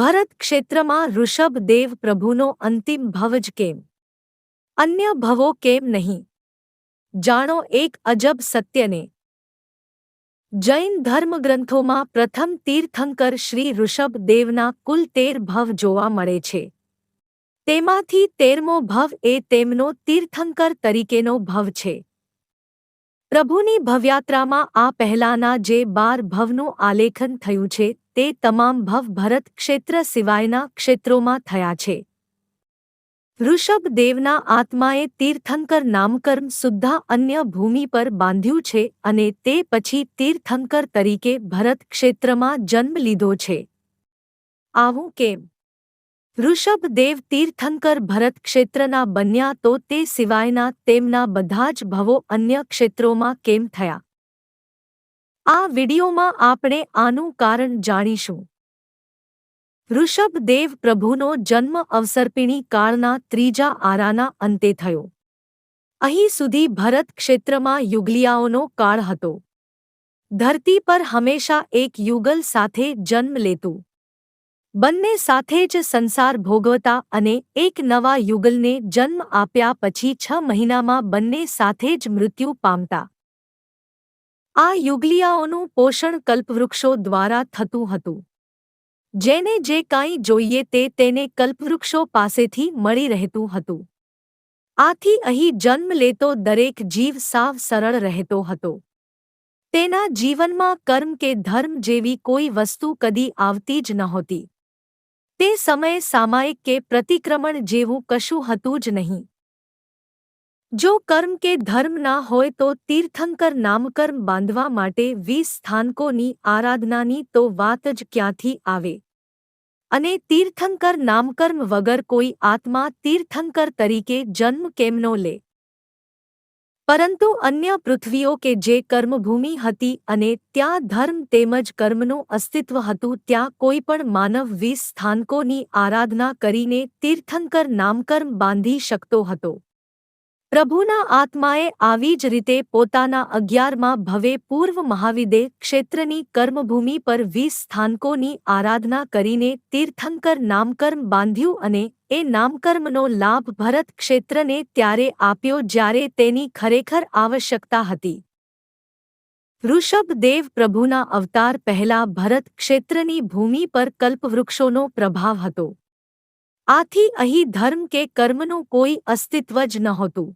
ભરત ક્ષેત્રમાં ઋષભ દેવ પ્રભુનો અંતિમ ભવ જ કેમ? અન્ય ભવો કેમ નહીં? જાણો એક અજબ સત્યને. જૈન ધર્મગ્રંથોમાં પ્રથમ તીર્થંકર શ્રી ઋષભ દેવના કુલ તેર ભવ જોવા મળે છે. તેમાંથી તેરમો ભવ એ તેમનો તીર્થંકર તરીકેનો ભવ છે. પ્રભુની ભવયાત્રામાં આ પહેલાના જે બાર ભવનું આલેખન થયું છે તે તમામ ભવ ભરત ક્ષેત્ર સિવાયના ક્ષેત્રોમાં થયા છે. ઋષભદેવના આત્માએ તીર્થંકર નામકર્મ સુદ્ધા અન્ય ભૂમિ પર બાંધ્યું છે અને તે પછી તીર્થંકર તરીકે ભરત ક્ષેત્રમાં જન્મ લીધો છે. આવું કેમ? ઋષભદેવ તીર્થંકર ભરત ક્ષેત્રના બન્યા તો તે સિવાયના તેમના બધા જ ભવો અન્ય ક્ષેત્રોમાં કેમ થયા? આ વિડીયોમાં આપણે આનું કારણ જાણીશું. ઋષભદેવ પ્રભુનો જન્મ અવસર્પિણી કાળના ત્રીજા આરાના અંતે થયો. અહીં સુધી ભરત ક્ષેત્રમાં યુગલિયાઓનો કાળ હતો. ધરતી પર હંમેશા એક યુગલ સાથે જન્મ લેતું. બંને સાથે જ સંસાર ભોગવતા અને એક નવા યુગલને જન્મ આપ્યા પછી છ મહિનામાં બંને સાથે જ મૃત્યુ પામતા. આ યુગલિયાઓનું પોષણ કલ્પવૃક્ષો દ્વારા થતું હતું. જેને જે કાંઈ જોઈએ તે તેને કલ્પવૃક્ષો પાસેથી મળી રહેતું હતું. આથી અહીં જન્મ લેતો દરેક જીવ સાવ સરળ રહેતો હતો. તેના જીવનમાં કર્મ કે ધર્મ જેવી કોઈ વસ્તુ કદી આવતી જ નહોતી. તે સમયે સામાયિક કે પ્રતિક્રમણ જેવું કશું હતું જ નહીં. જો કર્મ કે ધર્મ ના હોય તો તીર્થંકર નામકર્મ બાંધવા માટે વીસ સ્થાનકોની આરાધનાની તો વાત જ ક્યાંથી આવે? અને તીર્થંકર નામકર્મ વગર કોઈ આત્મા તીર્થંકર તરીકે જન્મ કેમનો લે? પરંતુ અન્ય પૃથ્વીઓ કે જે કર્મભૂમિ હતી અને ત્યાં ધર્મ તેમજ કર્મનું અસ્તિત્વ હતું ત્યાં કોઈ પણ માનવ વીસ સ્થાનકોની આરાધના કરીને તીર્થંકર નામકર્મ બાંધી શકતો હતો. પ્રભુના આત્માએ આવી જ રીતે પોતાના અગિયારમાં ભવે પૂર્વ મહાવિદે ક્ષેત્રની કર્મભૂમિ પર વીસ સ્થાનકોની આરાધના કરીને તીર્થંકર નામકર્મ બાંધ્યું અને એ નામકર્મનો લાભ ભરત ક્ષેત્રને ત્યારે આપ્યો જ્યારે તેની ખરેખર આવશ્યકતા હતી. ઋષભદેવ પ્રભુના અવતાર પહેલા ભરત ક્ષેત્રની ભૂમિ પર કલ્પવૃક્ષોનો પ્રભાવ હતો. આથી અહીં ધર્મ કે કર્મનું કોઈ અસ્તિત્વ જ નહોતું.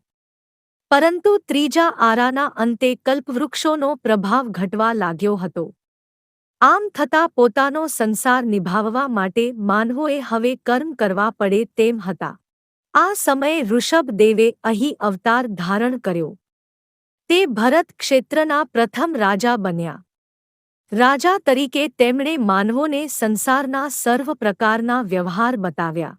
પરંતુ ત્રીજા આરાના અંતે કલ્પવૃક્ષોનો પ્રભાવ ઘટવા લાગ્યો હતો. આમ થતાં પોતાનો સંસાર નિભાવવા માટે માનવોએ હવે કર્મ કરવા પડે તેમ હતા. આ સમયે ઋષભદેવે અહીં અવતાર ધારણ કર્યો. તે ભરત ક્ષેત્રના પ્રથમ રાજા બન્યા. રાજા તરીકે તેમણે માનવોને સંસારના સર્વ પ્રકારના વ્યવહાર બતાવ્યા.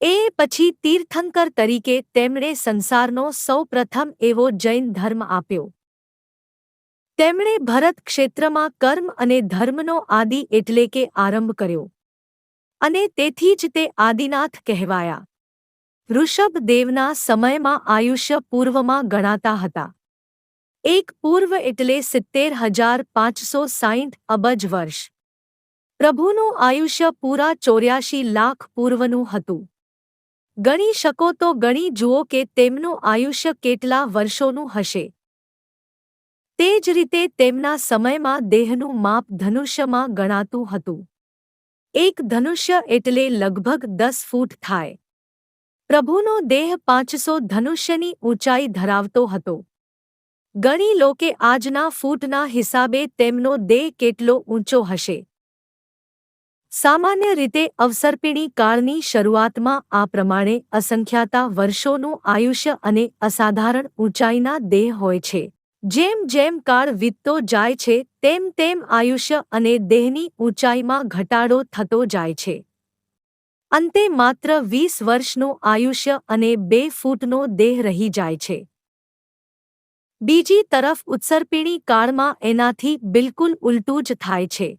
એ પછી તીર્થંકર તરીકે તેમણે સંસારનો સૌ પ્રથમ એવો જૈન ધર્મ આપ્યો. તેમણે ભરત ક્ષેત્રમાં કર્મ અને ધર્મનો આદિ એટલે કે આરંભ કર્યો. અને તેથી જ તે આદિનાથ કહેવાયા. ઋષભદેવના સમયમાં આયુષ્ય પૂર્વમાં ગણાતા હતા. એક પૂર્વ એટલે સિત્તેર હજાર પાંચસો સાઠ અબજ વર્ષ. પ્રભુનું આયુષ્ય પૂરા ચોર્યાશી લાખ પૂર્વનું હતું. ગણી શકો તો ગણી જુઓ કે તેમનું આયુષ્ય કેટલા વર્ષોનું હશે. તે જ રીતે તેમના સમયમાં દેહનું માપ ધનુષ્યમાં ગણાતું હતું. એક ધનુષ્ય એટલે લગભગ દસ ફૂટ થાય. પ્રભુનો દેહ પાંચસો ધનુષ્યની ઊંચાઈ ધરાવતો હતો. ગણી લો કે આજના ફૂટના હિસાબે તેમનો દેહ કેટલો ઊંચો હશે. સામાન્ય રીતે અવસર્પિણી કાળની શરૂઆતમાં આ પ્રમાણે અસંખ્યાતા વર્ષોનું આયુષ્ય અને અસાધારણ ઊંચાઈના દેહ હોય છે. જેમ જેમ કાળ વીતતો જાય છે, તેમ તેમ આયુષ્ય અને દેહની ઊંચાઈમાં ઘટાડો થતો જાય છે. અંતે માત્ર વીસ વર્ષનું આયુષ્ય અને બે ફૂટનો દેહ રહી જાય છે. બીજી તરફ ઉત્સર્પિણી કાળમાં એનાથી બિલકુલ ઉલટું જ થાય છે.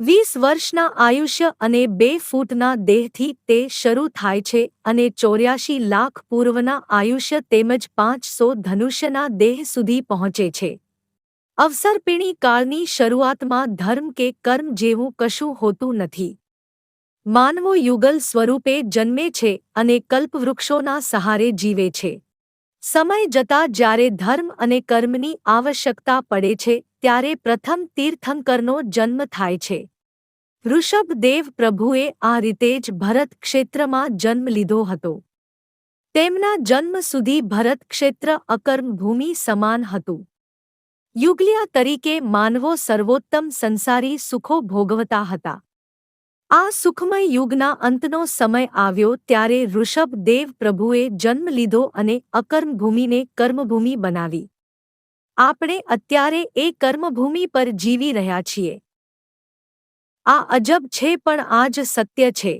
વીસ વર્ષના આયુષ્ય અને બે ફૂટના દેહથી તે શરૂ થાય છે અને ચોર્યાશી લાખ પૂર્વના આયુષ્ય તેમજ પાંચસો ધનુષ્યના દેહ સુધી પહોંચે છે. અવસરપીણી કાળની શરૂઆતમાં ધર્મ કે કર્મ જેવું કશું હોતું નથી. માનવો યુગલ સ્વરૂપે જન્મે છે અને કલ્પવૃક્ષોના સહારે જીવે છે. સમય જતાં જ્યારે ધર્મ અને કર્મની આવશ્યકતા પડે છે ત્યારે પ્રથમ તીર્થંકરનો જન્મ થાય છે. ઋષભદેવ પ્રભુએ આ રીતે જ ભરત ક્ષેત્રમાં જન્મ લીધો હતો. તેમના જન્મ સુધી ભરત ક્ષેત્ર અકર્મ ભૂમિ સમાન હતું. યુગલિયા તરીકે માનવો સર્વોત્તમ સંસારી સુખો ભોગવતા હતા. આ સુખમય યુગના અંતનો સમય આવ્યો ત્યારે ઋષભદેવ પ્રભુએ જન્મ લીધો અને અકર્મભૂમિને કર્મભૂમિ બનાવી. આપણે અત્યારે એ કર્મભૂમિ પર જીવી રહ્યા છીએ. આ અજબ છે પણ આ જ સત્ય છે.